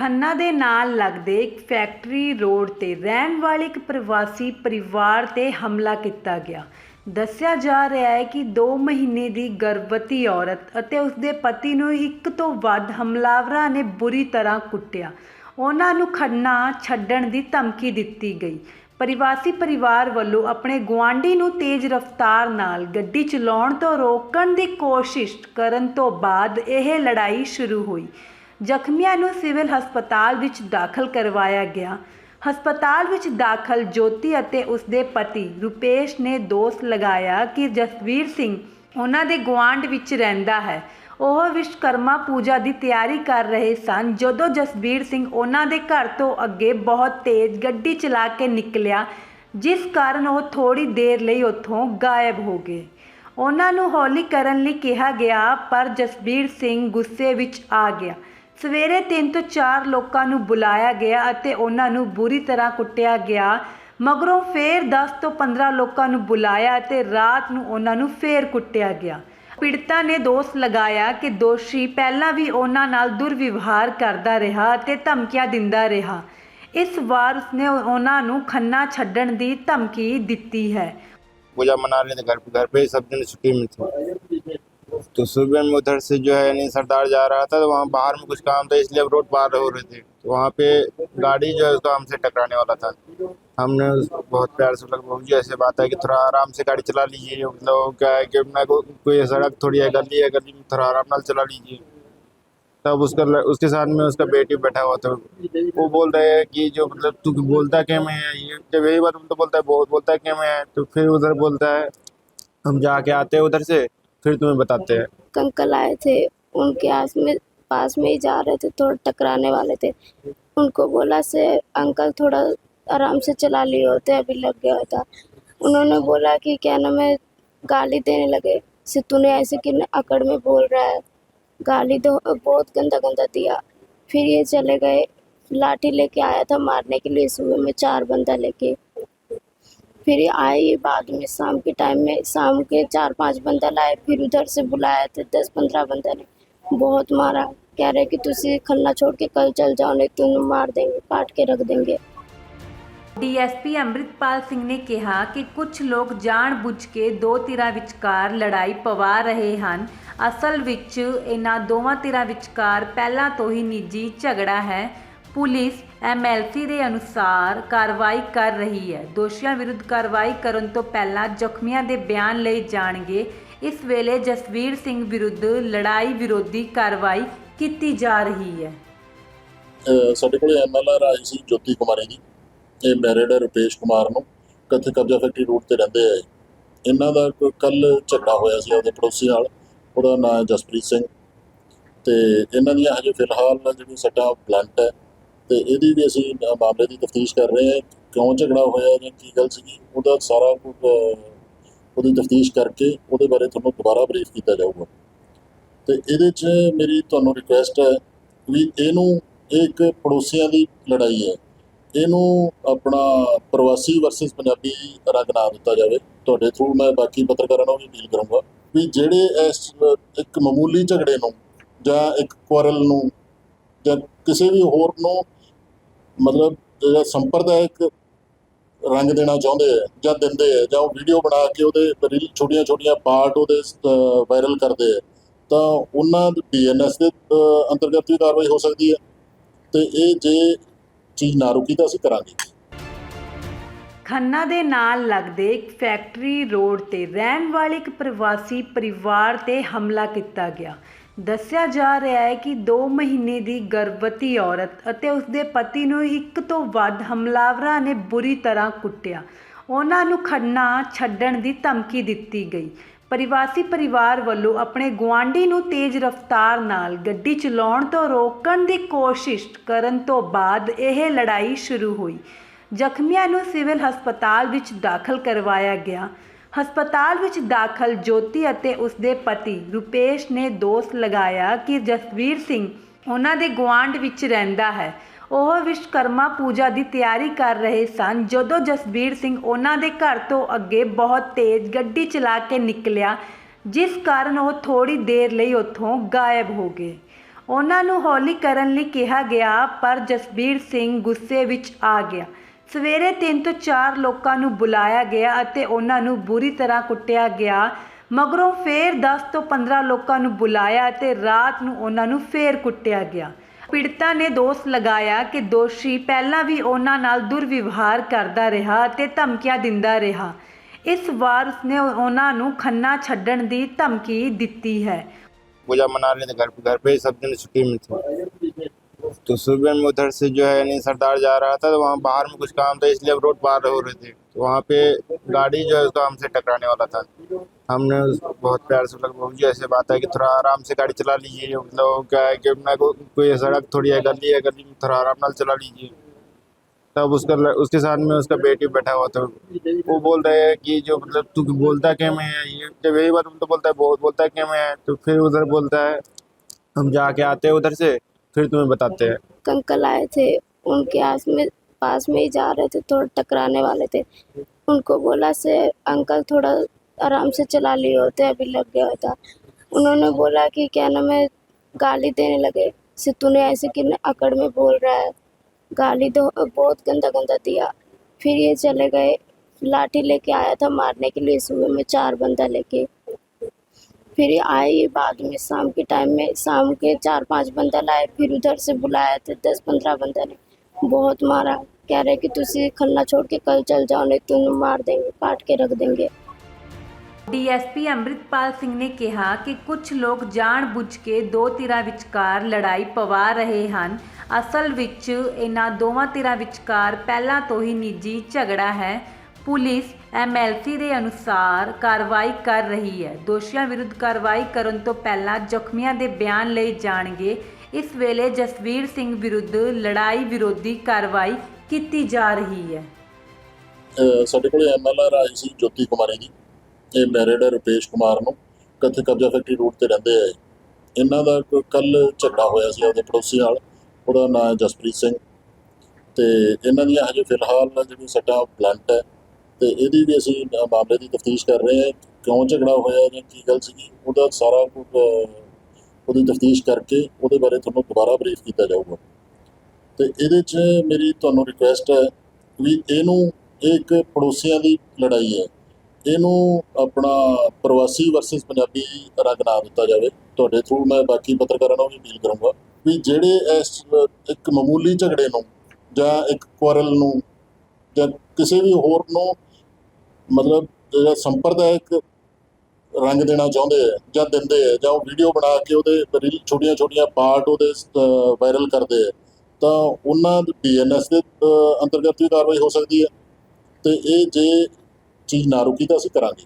ਖੰਨਾ ਦੇ ਨਾਲ ਲੱਗਦੇ ਇੱਕ ਫੈਕਟਰੀ ਰੋਡ ਤੇ ਰਹਿਣ ਵਾਲੇ ਇੱਕ ਪ੍ਰਵਾਸੀ ਪਰਿਵਾਰ ਤੇ ਹਮਲਾ ਕੀਤਾ ਗਿਆ। ਦੱਸਿਆ ਜਾ ਰਿਹਾ ਹੈ ਕਿ 2 ਮਹੀਨੇ ਦੀ ਗਰਭਵਤੀ ਔਰਤ ਅਤੇ ਉਸਦੇ ਪਤੀ ਨੂੰ ਇੱਕ ਤੋਂ ਵੱਧ ਹਮਲਾਵਰਾਂ ਨੇ ਬੁਰੀ ਤਰ੍ਹਾਂ ਕੁੱਟਿਆ। ਉਹਨਾਂ ਨੂੰ ਖੰਨਾ ਛੱਡਣ ਦੀ ਧਮਕੀ ਦਿੱਤੀ ਗਈ। ਪਰਿਵਾਸੀ ਪਰਿਵਾਰ ਵੱਲੋਂ ਆਪਣੇ ਗੁਆਂਢੀ ਨੂੰ ਤੇਜ਼ ਰਫ਼ਤਾਰ ਨਾਲ ਗੱਡੀ ਚਲਾਉਣ ਤੋਂ ਰੋਕਣ ਦੀ ਕੋਸ਼ਿਸ਼ ਕਰਨ ਤੋਂ ਬਾਅਦ ਇਹ ਲੜਾਈ ਸ਼ੁਰੂ ਹੋਈ। ਜ਼ਖਮੀਆਂ ਨੂੰ ਸਿਵਲ ਹਸਪਤਾਲ ਵਿੱਚ ਦਾਖਲ ਕਰਵਾਇਆ ਗਿਆ। ਹਸਪਤਾਲ ਵਿੱਚ ਦਾਖਲ ਜੋਤੀ ਅਤੇ ਉਸਦੇ ਪਤੀ ਰੁਪੇਸ਼ ਨੇ ਦੋਸ਼ ਲਗਾਇਆ ਕਿ ਜਸਵੀਰ ਸਿੰਘ ਉਹਨਾਂ ਦੇ ਗੁਆਂਢ ਵਿੱਚ ਰਹਿੰਦਾ ਹੈ। ਉਹ ਵਿਸ਼ਵਕਰਮਾ ਪੂਜਾ ਦੀ ਤਿਆਰੀ ਕਰ ਰਹੇ ਸਨ। ਜਦੋਂ ਜਸਵੀਰ ਸਿੰਘ ਉਹਨਾਂ ਦੇ ਘਰ ਤੋਂ ਅੱਗੇ ਬਹੁਤ ਤੇਜ਼ ਗੱਡੀ ਚਲਾ ਕੇ ਨਿਕਲਿਆ, ਜਿਸ ਕਾਰਨ ਉਹ ਥੋੜੀ ਦੇਰ ਲਈ ਉੱਥੋਂ ਗਾਇਬ ਹੋ ਗਏ। ਉਹਨਾਂ ਨੂੰ ਹੌਲੀ ਕਰਨ ਲਈ ਕਿਹਾ ਗਿਆ, ਪਰ ਜਸਵੀਰ ਸਿੰਘ ਗੁੱਸੇ ਵਿੱਚ ਆ ਗਿਆ। ਸਵੇਰੇ 3 ਤੋਂ 4 ਲੋਕਾਂ ਨੂੰ ਬੁਲਾਇਆ ਗਿਆ ਅਤੇ ਉਹਨਾਂ ਨੂੰ ਬੁਰੀ ਤਰ੍ਹਾਂ ਕੁੱਟਿਆ ਗਿਆ ਮਗਰੋਂ ਫੇਰ 10 ਤੋਂ 15 ਲੋਕਾਂ ਨੂੰ ਬੁਲਾਇਆ ਅਤੇ ਰਾਤ ਨੂੰ ਉਹਨਾਂ ਨੂੰ ਫੇਰ ਕੁੱਟਿਆ ਗਿਆ ਪੀੜਤਾ ਨੇ ਦੋਸ਼ ਲਗਾਇਆ ਕਿ ਦੋਸ਼ੀ ਪਹਿਲਾਂ ਵੀ ਉਹਨਾਂ ਨਾਲ ਦੁਰਵਿਵਹਾਰ ਕਰਦਾ ਰਿਹਾ ਅਤੇ ਧਮਕੀਆਂ ਦਿੰਦਾ ਰਿਹਾ ਇਸ ਵਾਰ ਉਸਨੇ ਉਹਨਾਂ ਨੂੰ ਖੰਨਾ ਛੱਡਣ ਦੀ ਧਮਕੀ ਦਿੱਤੀ ਹੈ पूजा मना रहे थे घर पे घर पे ही सब दिन छुट्टी में थे तो सुबह में उधर से जो है नहीं सरदार जा रहा था तो वहाँ बाहर में कुछ काम था इसलिए रोड पार हो रहे थे। तो वहाँ पे गाड़ी जो है उसका हमसे टकराने वाला था। हमने बहुत प्यार से बहू जी ऐसे बात है कि थोड़ा आराम से गाड़ी चला लीजिए। मतलब क्या है कि मैं को, कोई सड़क थोड़ी है गली है गली में थोड़ा आराम नाल चला लीजिए। तब उसका उसके साथ में उसका बेटी बैठा हुआ था। वो बोल रहे हैं कि जो मतलब तू बोलता क्या मैं ये जब यही बात तो बोलता है बहुत बोलता है क्या मैं तो फिर उधर बोलता है हम जाके आते हैं उधर से। फिर तुम्हें बताते हैं। अंकल आए थे, उनके आस में, पास में ही जा रहे थे, थोड़ा टकराने वाले थे। उनको बोला से, अंकल थोड़ा आराम से चला लिए होते, अभी लग गया होता उन्होंने बोला कि, क्या नाम है गाली देने लगे? से तूने ऐसे कि अकड़ में बोल रहा है। गाली तो बहुत गंदा गंदा दिया। फिर ये चले गए, लाठी लेके आया था मारने के लिए, सुबह में चार बंदा लेके। फिर ये आए ये बाद में शाम के टाइम में शाम के चार पांच बंदा लाए फिर उधर से बुलाए थे दस पंद्रह बंदा ने बहुत मारा कह रहे कि तुझे खन्ना छोड़ के कल चल जाओ नहीं तुम्हें मार देंगे काट के रख देंगे ਡੀਐਸਪੀ ਅੰਮ੍ਰਿਤਪਾਲ ਸਿੰਘ ਨੇ ਕਿਹਾ ਕਿ ਕੁਝ ਲੋਕ ਜਾਣਬੁੱਝ ਕੇ ਦੋ ਧਿਰਾਂ ਵਿਚਕਾਰ ਲੜਾਈ ਪਵਾ ਰਹੇ ਹਨ ਅਸਲ ਵਿੱਚ ਇਹਨਾਂ ਦੋਵਾਂ ਧਿਰਾਂ ਵਿਚਕਾਰ ਪਹਿਲਾਂ ਤੋਂ ਹੀ ਨਿੱਜੀ ਝਗੜਾ ਹੈ ਪੁਲਿਸ ਐਮਐਲਸੀ ਦੇ ਅਨੁਸਾਰ ਕਾਰਵਾਈ ਕਰ ਰਹੀ ਹੈ। ਦੋਸ਼ੀਆਂ ਵਿਰੁੱਧ ਕਾਰਵਾਈ ਕਰਨ ਤੋਂ ਪਹਿਲਾਂ ਜ਼ਖਮੀਆਂ ਦੇ ਬਿਆਨ ਲਏ ਜਾਣਗੇ। ਇਸ ਵੇਲੇ ਜਸਵੀਰ ਸਿੰਘ ਵਿਰੁੱਧ ਲੜਾਈ ਵਿਰੋਧੀ ਕਾਰਵਾਈ ਕੀਤੀ ਜਾ ਰਹੀ ਹੈ। ਸਾਡੇ ਕੋਲ ਐਮਐਲਆਰ ਆਈ ਸੀ ਜੋਤੀ ਕੁਮਾਰੀ ਜੀ ਇਹ ਮੈਰਿਡ ਹੈ ਰੁਪੇਸ਼ ਕੁਮਾਰ ਨੂੰ ਕੱਥੇ ਕਬਜ਼ਾ ਫੈਕਟਰੀ ਰੋਡ ਤੇ ਰਹਿੰਦੇ ਆ ਇਹਨਾਂ ਦਾ ਕੱਲ ਝਗੜਾ ਹੋਇਆ ਸੀ ਉਹਦੇ ਪੜੋਸੀ ਨਾਲ। ਉਹਦਾ ਨਾਮ ਜਸਪ੍ਰੀਤ ਸਿੰਘ। ਤੇ ਇਹਨਾਂ ਦੀਆਂ ਹਜੇ ਫਿਲਹਾਲ ਜਿਹੜੀ ਸੱਟਾਂ ਬਲੰਟ ਹੈ ਤੇ ਇਹਦੀ ਵੀ ਅਸੀਂ ਮਾਮਲੇ ਦੀ ਤਫਤੀਸ਼ ਕਰ ਰਹੇ ਹਾਂ, ਕਿਉਂ ਝਗੜਾ ਹੋਇਆ ਜਾਂ ਕੀ ਗੱਲ ਸੀਗੀ, ਉਹਦਾ ਸਾਰਾ ਉਹਦੀ ਤਫਤੀਸ਼ ਕਰਕੇ ਉਹਦੇ ਬਾਰੇ ਤੁਹਾਨੂੰ ਦੁਬਾਰਾ ਬਰੀਫ ਕੀਤਾ ਜਾਊਗਾ। ਤੇ ਇਹਦੇ 'ਚ ਮੇਰੀ ਤੁਹਾਨੂੰ ਰਿਕੁਐਸਟ ਹੈ ਵੀ ਇਹਨੂੰ, ਇਹ ਇੱਕ ਪੜੋਸੀਆਂ ਦੀ ਲੜਾਈ ਹੈ। ਇਹਨੂੰ ਆਪਣਾ ਪ੍ਰਵਾਸੀ ਵਰਸਸ ਪੰਜਾਬੀ ਰੰਗ ਨਾ ਦਿੱਤਾ ਜਾਵੇ। ਤੁਹਾਡੇ ਥਰੂ ਮੈਂ ਬਾਕੀ ਪੱਤਰਕਾਰਾਂ ਨੂੰ ਵੀ ਅਪੀਲ ਕਰੂੰਗਾ ਵੀ ਜਿਹੜੇ ਇਸ, ਇੱਕ ਮਾਮੂਲੀ ਝਗੜੇ ਨੂੰ ਜਾਂ ਇੱਕ ਕੁਆਰਲ ਨੂੰ ਜਾਂ ਕਿਸੇ ਵੀ ਹੋਰ ਨੂੰ ਮਤਲਬ ਜਿਹੜਾ ਸੰਪਰਦਾਇਕ ਰੰਗ ਦੇਣਾ ਚਾਹੁੰਦੇ ਆ ਜਾਂ ਦਿੰਦੇ ਆ ਜਾਂ ਉਹ ਵੀਡੀਓ ਬਣਾ ਕੇ ਉਹਦੇ ਰੀਲ ਛੋਟੀਆਂ ਛੋਟੀਆਂ ਪਾਰਟ ਉਹਦੇ ਵਾਇਰਲ ਕਰਦੇ ਆ, ਤਾਂ ਉਹਨਾਂ ਦੇ ਬੀਐਨਐਸ ਦੇ ਅੰਤਰਗਤ ਵੀ ਕਾਰਵਾਈ ਹੋ ਸਕਦੀ ਹੈ ਤੇ ਇਹ ਜੇ ਚੀਜ਼ ਨਾ ਰੁਕੀ ਤਾਂ ਅਸੀਂ ਕਰਾਂਗੇ। ਖੰਨਾ ਦੇ ਨਾਲ ਲੱਗਦੇ ਇੱਕ ਫੈਕਟਰੀ ਰੋਡ ਤੇ ਰਹਿਣ ਵਾਲੇ ਇੱਕ ਪ੍ਰਵਾਸੀ ਪਰਿਵਾਰ ਤੇ ਹਮਲਾ ਕੀਤਾ ਗਿਆ। ਦੱਸਿਆ ਜਾ ਰਿਹਾ ਹੈ ਕਿ 2 ਮਹੀਨੇ ਦੀ ਗਰਭਵਤੀ ਔਰਤ ਅਤੇ ਉਸਦੇ ਪਤੀ ਨੂੰ ਇੱਕ ਤੋਂ ਵੱਧ ਹਮਲਾਵਰਾਂ ਨੇ ਬੁਰੀ ਤਰ੍ਹਾਂ ਕੁੱਟਿਆ। ਉਹਨਾਂ ਨੂੰ ਖੰਨਾ ਛੱਡਣ ਦੀ ਧਮਕੀ ਦਿੱਤੀ ਗਈ। ਪਰਿਵਾਸੀ ਪਰਿਵਾਰ ਵੱਲੋਂ ਆਪਣੇ ਗੁਆਂਢੀ ਨੂੰ ਤੇਜ਼ ਰਫ਼ਤਾਰ ਨਾਲ ਗੱਡੀ ਚਲਾਉਣ ਤੋਂ ਰੋਕਣ ਦੀ ਕੋਸ਼ਿਸ਼ ਕਰਨ ਤੋਂ ਬਾਅਦ ਇਹ ਲੜਾਈ ਸ਼ੁਰੂ ਹੋਈ। ਜ਼ਖਮੀਆਂ ਨੂੰ ਸਿਵਲ ਹਸਪਤਾਲ ਵਿੱਚ ਦਾਖਲ ਕਰਵਾਇਆ ਗਿਆ। ਹਸਪਤਾਲ ਵਿੱਚ ਦਾਖਲ ਜੋਤੀ ਅਤੇ ਉਸਦੇ ਪਤੀ ਰੁਪੇਸ਼ ਨੇ ਦੋਸ਼ ਲਗਾਇਆ ਕਿ ਜਸਵੀਰ ਸਿੰਘ ਉਹਨਾਂ ਦੇ ਗੁਆਂਢ ਵਿੱਚ ਰਹਿੰਦਾ ਹੈ। ਉਹ ਵਿਸ਼ਵਕਰਮਾ ਪੂਜਾ ਦੀ ਤਿਆਰੀ ਕਰ ਰਹੇ ਸਨ। ਜਦੋਂ ਜਸਵੀਰ ਸਿੰਘ ਉਹਨਾਂ ਦੇ ਘਰ ਤੋਂ ਅੱਗੇ ਬਹੁਤ ਤੇਜ਼ ਗੱਡੀ ਚਲਾ ਕੇ ਨਿਕਲਿਆ, ਜਿਸ ਕਾਰਨ ਉਹ ਥੋੜੀ ਦੇਰ ਲਈ ਉੱਥੋਂ ਗਾਇਬ ਹੋ ਗਏ। ਉਹਨਾਂ ਨੂੰ ਹੌਲੀ ਕਰਨ ਲਈ ਕਿਹਾ ਗਿਆ, ਪਰ ਜਸਬੀਰ ਸਿੰਘ ਗੁੱਸੇ ਵਿੱਚ ਆ ਗਿਆ। ਸਵੇਰੇ 3 ਤੋਂ 4 ਲੋਕਾਂ ਨੂੰ ਬੁਲਾਇਆ ਗਿਆ ਅਤੇ ਉਹਨਾਂ ਨੂੰ ਬੁਰੀ ਤਰ੍ਹਾਂ ਕੁੱਟਿਆ ਗਿਆ ਮਗਰੋਂ ਫੇਰ 10 ਤੋਂ 15 ਲੋਕਾਂ ਨੂੰ ਬੁਲਾਇਆ ਅਤੇ ਰਾਤ ਨੂੰ ਉਹਨਾਂ ਨੂੰ ਫੇਰ ਕੁੱਟਿਆ ਗਿਆ ਪੀੜਤਾ ਨੇ ਦੋਸ਼ ਲਗਾਇਆ ਕਿ ਦੋਸ਼ੀ ਪਹਿਲਾਂ ਵੀ ਉਹਨਾਂ ਨਾਲ ਦੁਰਵਿਵਹਾਰ ਕਰਦਾ ਰਿਹਾ ਅਤੇ ਧਮਕੀਆਂ ਦਿੰਦਾ ਰਿਹਾ ਇਸ ਵਾਰ ਉਸਨੇ ਉਹਨਾਂ ਨੂੰ ਖੰਨਾ ਛੱਡਣ ਦੀ ਧਮਕੀ ਦਿੱਤੀ ਹੈ पूजा मना रहे थे घर पे घर पे ही सब दिन छुट्टी में थे तो सुबह में उधर से जो है नहीं सरदार जा रहा था तो वहाँ बाहर में कुछ काम था इसलिए रोड पार हो रहे थे। तो वहाँ पे गाड़ी जो है उसको हमसे टकराने वाला था। हमने बहुत प्यार से लगा जी ऐसे बात है कि थोड़ा आराम से गाड़ी चला लीजिए मतलब क्या है कि अपना को, कोई सड़क थोड़ी है गली है गली में थोड़ा आराम नाल चला लीजिए। तब उसका उसके साथ में उसका बेटी बैठा हुआ था। वो बोल रहे हैं कि जो मतलब तू बोलता क्या मैं ये जब यही बात तो बोलता है बहुत बोलता है क्या मैं? तो फिर उधर बोलता है हम जाके आते हैं उधर से। फिर तुम्हें बताते हैं। अंकल आए थे, उनके आस में, पास में ही जा रहे थे, थोड़ा टकराने वाले थे। उनको बोला से अंकल थोड़ा आराम से चला लिए होते, अभी लग गया होता उन्होंने बोला कि, क्या नाम है गाली देने लगे। से तूने ऐसे कि अकड़ में बोल रहा है। गाली तो बहुत गंदा गंदा दिया। फिर ये चले गए। लाठी लेके आया था मारने के लिए, सुबह में चार बंदा लेके। फिर ये आए ये बाद में शाम के टाइम में शाम के चार पांच बंदा लाए फिर उधर से बुलाया थे दस पंद्रह बंदा ने बहुत मारा कह रहे कि तुझे खन्ना छोड़ के कल चल जाओ नहीं तुम्हें मार देंगे काट के रख देंगे ਡੀਐਸਪੀ ਅੰਮ੍ਰਿਤਪਾਲ ਸਿੰਘ ਨੇ ਕਿਹਾ ਕਿ ਕੁਝ ਲੋਕ ਜਾਣਬੁੱਝ ਕੇ ਦੋ ਧਿਰਾਂ ਵਿਚਕਾਰ ਲੜਾਈ ਪਵਾ ਰਹੇ ਹਨ ਅਸਲ ਵਿੱਚ ਇਹਨਾਂ ਦੋਵਾਂ ਧਿਰਾਂ ਵਿਚਕਾਰ ਪਹਿਲਾਂ ਤੋਂ ਹੀ ਨਿੱਜੀ ਝਗੜਾ ਹੈ ਪੁਲਿਸ ਐਮਐਲਸੀ ਦੇ ਅਨੁਸਾਰ ਕਾਰਵਾਈ ਕਰ ਰਹੀ ਹੈ। ਦੋਸ਼ੀਆਂ ਵਿਰੁੱਧ ਕਾਰਵਾਈ ਕਰਨ ਤੋਂ ਪਹਿਲਾਂ ਜ਼ਖਮੀਆਂ ਦੇ ਬਿਆਨ ਲਏ ਜਾਣਗੇ। ਇਸ ਵੇਲੇ ਜਸਵੀਰ ਸਿੰਘ ਵਿਰੁੱਧ ਲੜਾਈ ਵਿਰੋਧੀ ਕਾਰਵਾਈ ਕੀਤੀ ਜਾ ਰਹੀ ਹੈ। ਸਾਡੇ ਕੋਲ ਐਮਐਲਆਰ ਆਈ ਸੀ ਜੋਤੀ ਕੁਮਾਰੀ ਦੀ ਇਹ ਮੈਰਿਡ ਰੁਪੇਸ਼ ਕੁਮਾਰ ਨੂੰ ਕਿੱਥੇ ਕਬਜ਼ਾ ਫੈਕਟਰੀ ਰੋਡ ਤੇ ਰਹਿੰਦੇ ਆ ਇਹਨਾਂ ਦਾ ਕੱਲ ਝਗੜਾ ਹੋਇਆ ਸੀ ਉਹਦੇ ਪੜੋਸੀ ਨਾਲ। ਉਹਦਾ ਨਾਮ ਜਸਪ੍ਰੀਤ ਸਿੰਘ। ਤੇ ਇਹਨਾਂ ਦੀਆਂ ਹਜੇ ਫਿਲਹਾਲ ਜਿਹੜੀ ਸੱਟਾਂ ਬਲੰਟ ਹੈ ਤੇ ਇਹਦੀ ਵੀ ਅਸੀਂ ਮਾਮਲੇ ਦੀ ਤਫਤੀਸ਼ ਕਰ ਰਹੇ ਹਾਂ, ਕਿਉਂ ਝਗੜਾ ਹੋਇਆ ਜਾਂ ਕੀ ਗੱਲ ਸੀਗੀ, ਉਹਦਾ ਸਾਰਾ ਉਹਦੀ ਤਫਤੀਸ਼ ਕਰਕੇ ਉਹਦੇ ਬਾਰੇ ਤੁਹਾਨੂੰ ਦੁਬਾਰਾ ਬਰੀਫ ਕੀਤਾ ਜਾਊਗਾ। ਤੇ ਇਹਦੇ 'ਚ ਮੇਰੀ ਤੁਹਾਨੂੰ ਰਿਕੁਐਸਟ ਹੈ ਵੀ ਇਹਨੂੰ, ਇਹ ਇੱਕ ਪੜੋਸੀਆਂ ਦੀ ਲੜਾਈ ਹੈ। ਇਹਨੂੰ ਆਪਣਾ ਪ੍ਰਵਾਸੀ ਵਰਸਸ ਪੰਜਾਬੀ ਰੰਗ ਨਾ ਦਿੱਤਾ ਜਾਵੇ। ਤੁਹਾਡੇ ਥਰੂ ਮੈਂ ਬਾਕੀ ਪੱਤਰਕਾਰਾਂ ਨੂੰ ਵੀ ਅਪੀਲ ਕਰੂੰਗਾ ਵੀ ਜਿਹੜੇ ਇਸ, ਇੱਕ ਮਾਮੂਲੀ ਝਗੜੇ ਨੂੰ ਜਾਂ ਇੱਕ ਕੁਆਰਲ ਨੂੰ ਜਾਂ ਕਿਸੇ ਵੀ ਹੋਰ ਨੂੰ ਮਤਲਬ ਜਿਹੜਾ ਸੰਪਰਦਾਇਕ ਰੰਗ ਦੇਣਾ ਚਾਹੁੰਦੇ ਆ ਜਾਂ ਦਿੰਦੇ ਆ ਜਾਂ ਉਹ ਵੀਡੀਓ ਬਣਾ ਕੇ ਉਹਦੇ ਰੀਲ ਛੋਟੀਆਂ ਛੋਟੀਆਂ ਪਾਰਟ ਉਹਦੇ ਵਾਇਰਲ ਕਰਦੇ ਆ, ਤਾਂ ਉਹਨਾਂ ਦੀ ਬੀਐਨਐਸ ਦੇ ਅੰਤਰਗਤ ਵੀ ਕਾਰਵਾਈ ਹੋ ਸਕਦੀ ਹੈ ਤੇ ਇਹ ਜੇ ਚੀਜ਼ ਨਾ ਰੁਕੀ ਤਾਂ ਅਸੀਂ ਕਰਾਂਗੇ।